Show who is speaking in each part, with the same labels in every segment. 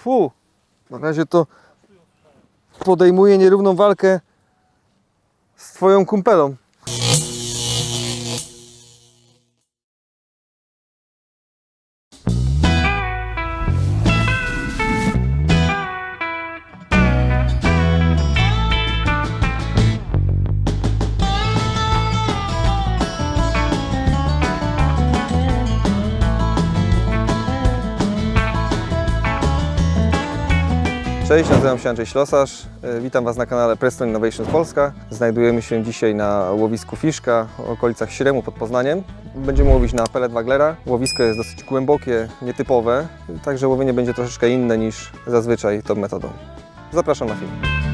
Speaker 1: Fu, na razie to podejmuje nierówną walkę z twoją kumpelą. Cześć, nazywam się Andrzej Ślosarz. E, Witam Was na kanale Preston Innovations Polska. Znajdujemy się dzisiaj na łowisku Fiszka w okolicach Śremu pod Poznaniem. Będziemy łowić na pelet waglera. Łowisko jest dosyć głębokie, nietypowe, także łowienie będzie troszeczkę inne niż zazwyczaj tą metodą. Zapraszam na film.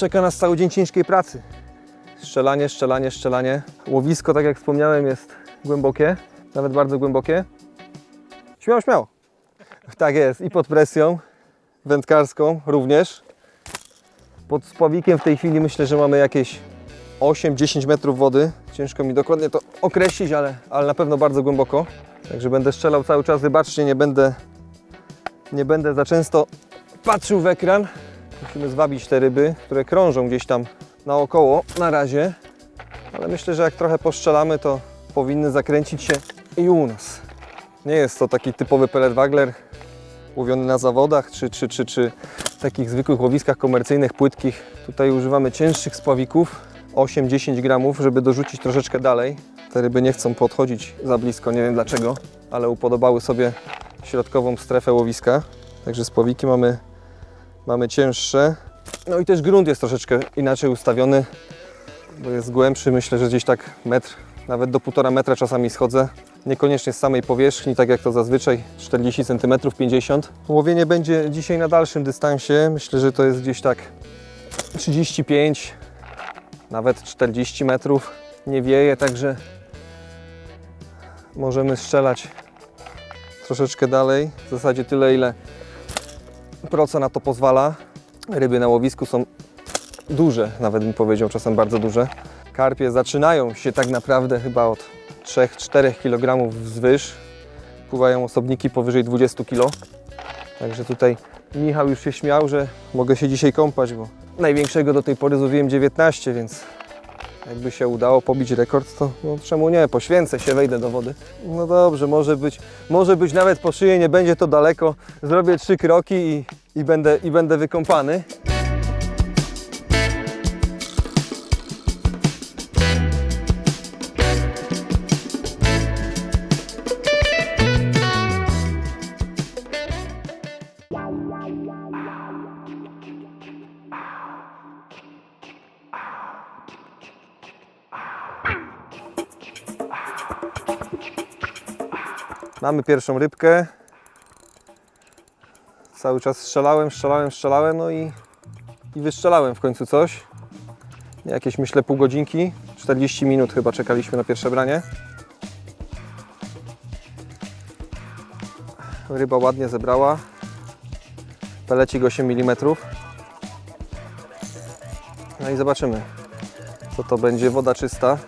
Speaker 1: Czeka nas cały dzień ciężkiej pracy. Strzelanie, strzelanie, strzelanie. Łowisko, tak jak wspomniałem, jest głębokie, nawet bardzo głębokie. Śmiało, śmiało. Tak jest, i pod presją wędkarską również. Pod spławikiem w tej chwili myślę, że mamy jakieś 8-10 metrów wody. Ciężko mi dokładnie to określić, ale, ale na pewno bardzo głęboko. Także będę strzelał cały czas. Wybaczcie, nie będę, nie będę za często patrzył w ekran. Musimy zwabić te ryby, które krążą gdzieś tam naokoło na razie. Ale myślę, że jak trochę postrzelamy, to powinny zakręcić się i u nas. Nie jest to taki typowy pelet wagler łowiony na zawodach, czy, czy, czy, czy takich zwykłych łowiskach komercyjnych, płytkich. Tutaj używamy cięższych spławików, 8-10 gramów, żeby dorzucić troszeczkę dalej. Te ryby nie chcą podchodzić za blisko, nie wiem dlaczego, ale upodobały sobie środkową strefę łowiska. Także spławiki mamy mamy cięższe. No i też grunt jest troszeczkę inaczej ustawiony, bo jest głębszy. Myślę, że gdzieś tak metr, nawet do półtora metra czasami schodzę. Niekoniecznie z samej powierzchni, tak jak to zazwyczaj, 40 cm, 50 Łowienie będzie dzisiaj na dalszym dystansie. Myślę, że to jest gdzieś tak 35, nawet 40 metrów. Nie wieje, także możemy strzelać troszeczkę dalej. W zasadzie tyle, ile proca na to pozwala. Ryby na łowisku są duże, nawet bym powiedział, czasem bardzo duże. Karpie zaczynają się tak naprawdę chyba od 3-4 kg wzwyż. Pływają osobniki powyżej 20 kg. Także tutaj Michał już się śmiał, że mogę się dzisiaj kąpać, bo największego do tej pory złowiłem 19, więc jakby się udało pobić rekord, to no, czemu nie? Poświęcę się, wejdę do wody. No dobrze, może być, może być nawet po szyję, nie będzie to daleko. Zrobię trzy kroki i, i, będę, i będę wykąpany. Mamy pierwszą rybkę. Cały czas strzelałem, strzelałem, strzelałem, no i, i wystrzelałem w końcu coś. Jakieś myślę pół godzinki, 40 minut chyba czekaliśmy na pierwsze branie. Ryba ładnie zebrała. Pelecik 8 mm. No i zobaczymy, co to będzie. Woda czysta.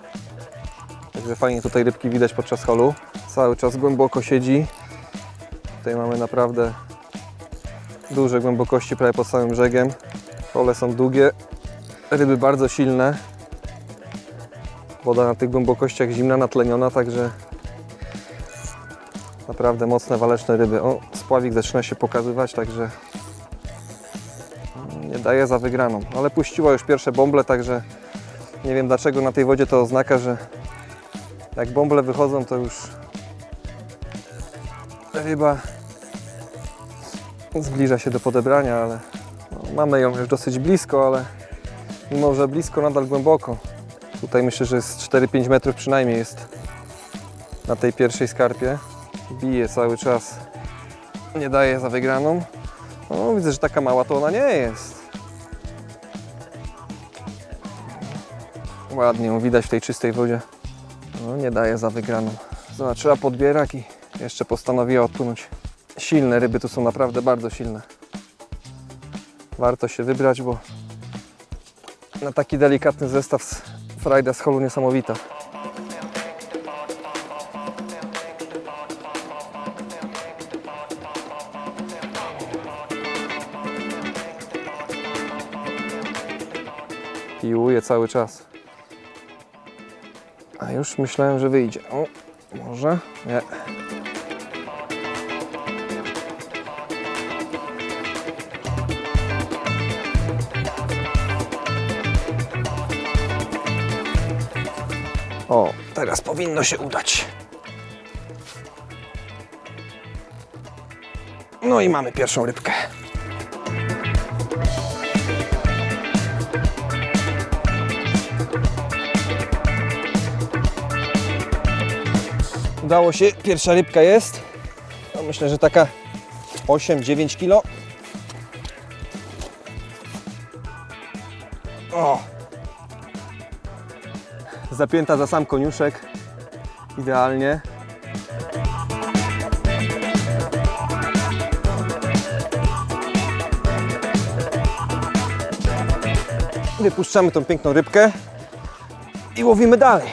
Speaker 1: Także fajnie tutaj rybki widać podczas holu. Cały czas głęboko siedzi. Tutaj mamy naprawdę duże głębokości prawie pod samym brzegiem. Hole są długie. Ryby bardzo silne. Woda na tych głębokościach zimna, natleniona, także naprawdę mocne, waleczne ryby. O, spławik zaczyna się pokazywać, także nie daje za wygraną. Ale puściła już pierwsze bąble, także nie wiem dlaczego na tej wodzie to oznaka, że jak bąble wychodzą, to już ryba zbliża się do podebrania, ale mamy ją już dosyć blisko, ale mimo, że blisko, nadal głęboko. Tutaj myślę, że jest 4-5 metrów przynajmniej jest na tej pierwszej skarpie. Bije cały czas, nie daje za wygraną. No, widzę, że taka mała to ona nie jest. Ładnie ją widać w tej czystej wodzie. No, nie daje za wygraną. Zobaczyła podbierak i jeszcze postanowiła odpłynąć. Silne ryby tu są naprawdę bardzo silne. Warto się wybrać, bo na taki delikatny zestaw z frajda z holu niesamowita. Piłuje cały czas. A już myślałem, że wyjdzie. O, może? Nie. O, teraz powinno się udać. No i mamy pierwszą rybkę. Udało się, pierwsza rybka jest. No myślę, że taka 8-9 kilo. Zapięta za sam koniuszek. Idealnie. Wypuszczamy tą piękną rybkę i łowimy dalej,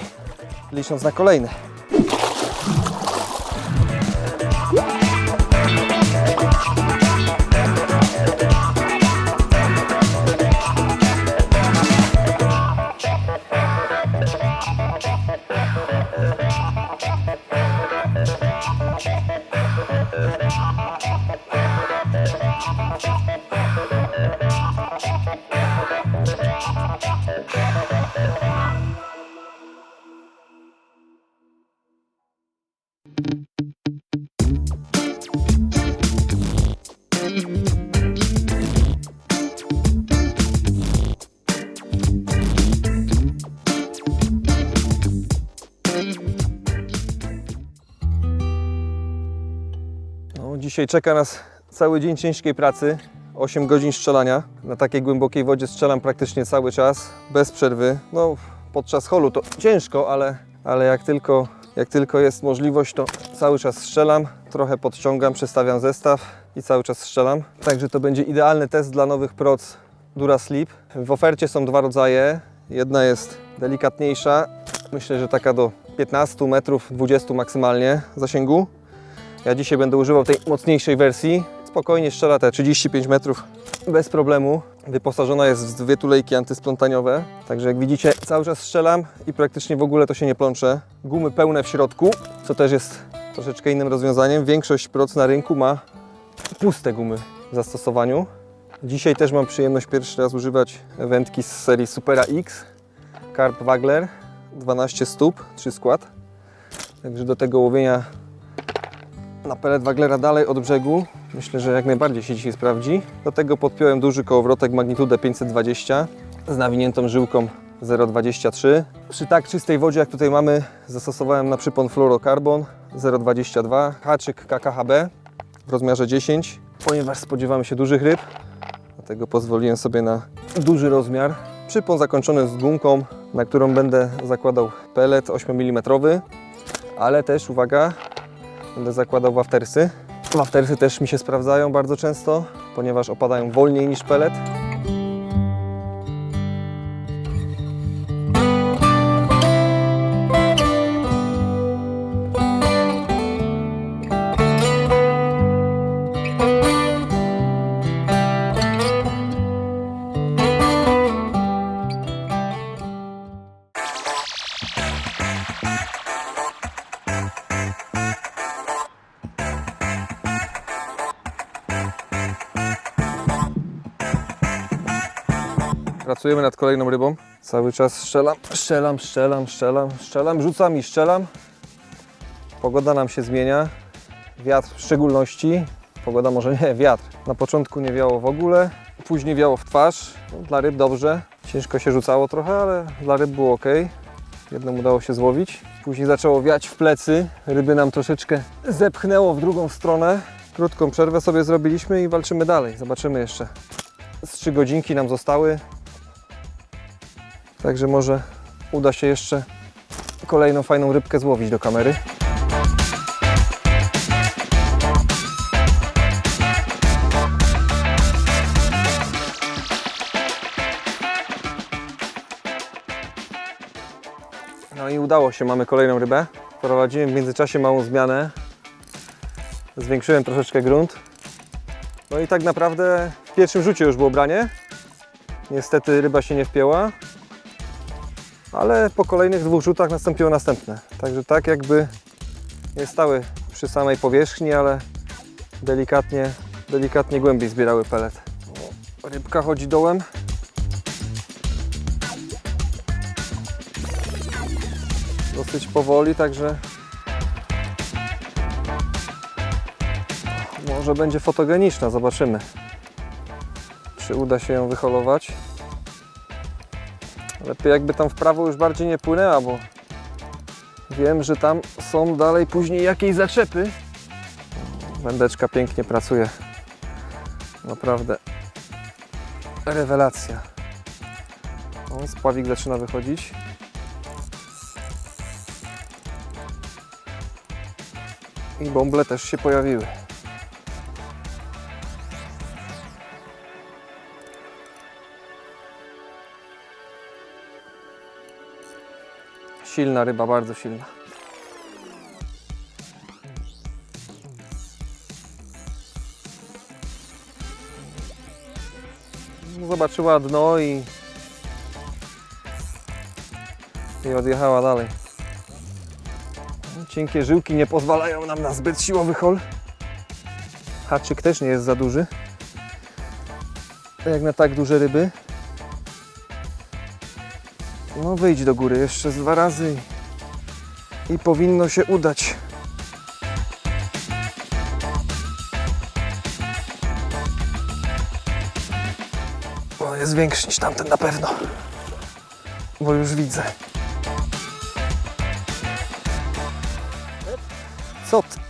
Speaker 1: licząc na kolejne. Thank you. Dzisiaj czeka nas cały dzień ciężkiej pracy. 8 godzin strzelania. Na takiej głębokiej wodzie strzelam praktycznie cały czas, bez przerwy. No, podczas holu to ciężko, ale, ale jak, tylko, jak tylko jest możliwość, to cały czas strzelam. Trochę podciągam, przestawiam zestaw i cały czas strzelam. Także to będzie idealny test dla nowych proc Dura Sleep. W ofercie są dwa rodzaje. Jedna jest delikatniejsza, myślę, że taka do 15 metrów, 20 maksymalnie zasięgu. Ja dzisiaj będę używał tej mocniejszej wersji. Spokojnie strzela te 35 metrów bez problemu. Wyposażona jest w dwie tulejki antysplątaniowe. Także jak widzicie cały czas strzelam i praktycznie w ogóle to się nie plącze. Gumy pełne w środku, co też jest troszeczkę innym rozwiązaniem. Większość proc na rynku ma puste gumy w zastosowaniu. Dzisiaj też mam przyjemność pierwszy raz używać wędki z serii Supera X. Carp Wagler 12 stóp, 3 skład. Także do tego łowienia na pelet Waglera dalej od brzegu. Myślę, że jak najbardziej się dzisiaj sprawdzi. Do tego podpiąłem duży kołowrotek magnitudę 520 z nawiniętą żyłką 0,23. Przy tak czystej wodzie jak tutaj mamy zastosowałem na przypon fluorocarbon 0,22, haczyk KKHB w rozmiarze 10, ponieważ spodziewamy się dużych ryb, dlatego pozwoliłem sobie na duży rozmiar. Przypon zakończony z gumką, na którą będę zakładał pelet 8 mm, ale też uwaga, Będę zakładał waftersy. Waftersy też mi się sprawdzają bardzo często, ponieważ opadają wolniej niż pelet. Pracujemy nad kolejną rybą. Cały czas strzelam, strzelam, strzelam, strzelam, strzelam, rzucam i strzelam. Pogoda nam się zmienia. Wiatr w szczególności. Pogoda może nie, wiatr. Na początku nie wiało w ogóle, później wiało w twarz. No, dla ryb dobrze. Ciężko się rzucało trochę, ale dla ryb było ok. Jedną udało się złowić. Później zaczęło wiać w plecy. Ryby nam troszeczkę zepchnęło w drugą stronę. Krótką przerwę sobie zrobiliśmy i walczymy dalej. Zobaczymy jeszcze. Z trzy godzinki nam zostały. Także może uda się jeszcze kolejną fajną rybkę złowić do kamery. No i udało się, mamy kolejną rybę. Prowadziłem w międzyczasie małą zmianę. Zwiększyłem troszeczkę grunt. No i tak naprawdę w pierwszym rzucie już było branie. Niestety ryba się nie wpięła, ale po kolejnych dwóch rzutach nastąpiło następne. Także tak jakby nie stały przy samej powierzchni, ale delikatnie, delikatnie głębiej zbierały pelet. Rybka chodzi dołem. Dosyć powoli, także może będzie fotogeniczna, zobaczymy. Czy uda się ją wyholować. Lepiej jakby tam w prawo już bardziej nie płynęła, bo wiem, że tam są dalej później jakieś zaczepy. Wędeczka pięknie pracuje. Naprawdę rewelacja. O, spławik zaczyna wychodzić. I bąble też się pojawiły. Silna ryba, bardzo silna. Zobaczyła dno i, i odjechała dalej. Cienkie żyłki nie pozwalają nam na zbyt siłowy hol. Haczyk też nie jest za duży. Jak na tak duże ryby. No wyjdź do góry jeszcze z dwa razy i, powinno się udać. O, jest większy niż tamten na pewno. Bo już widzę. Co ty?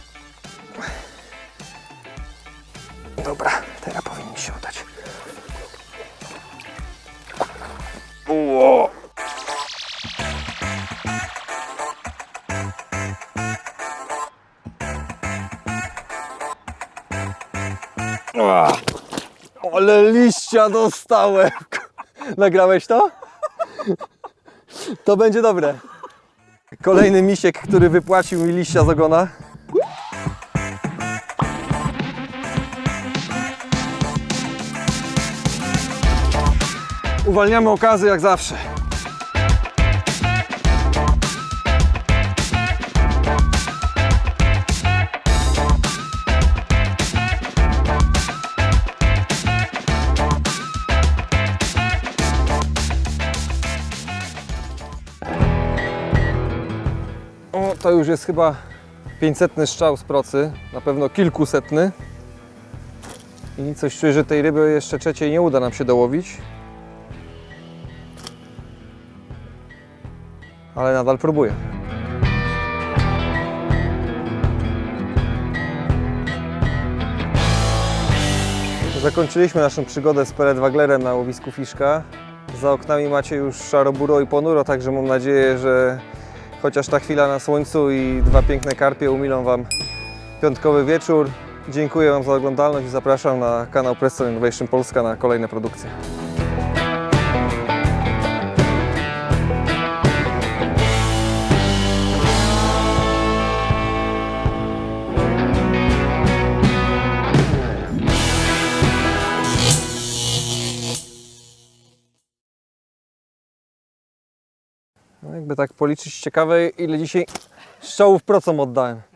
Speaker 1: Ale liścia dostałem. Nagrałeś to? To będzie dobre. Kolejny misiek, który wypłacił mi liścia z ogona. Uwalniamy okazy jak zawsze. Jest chyba 500 strzał z procy, na pewno kilkusetny. I coś czuję, że tej ryby jeszcze trzeciej nie uda nam się dołowić. Ale nadal próbuję. Zakończyliśmy naszą przygodę z peletwaglerem na łowisku Fiszka. Za oknami macie już szaro-buro i ponuro, także mam nadzieję, że chociaż ta chwila na słońcu i dwa piękne karpie umilą Wam piątkowy wieczór. Dziękuję Wam za oglądalność i zapraszam na kanał Preston Innovation Polska na kolejne produkcje. Jakby tak policzyć ciekawe ile dzisiaj strzałów procom oddałem.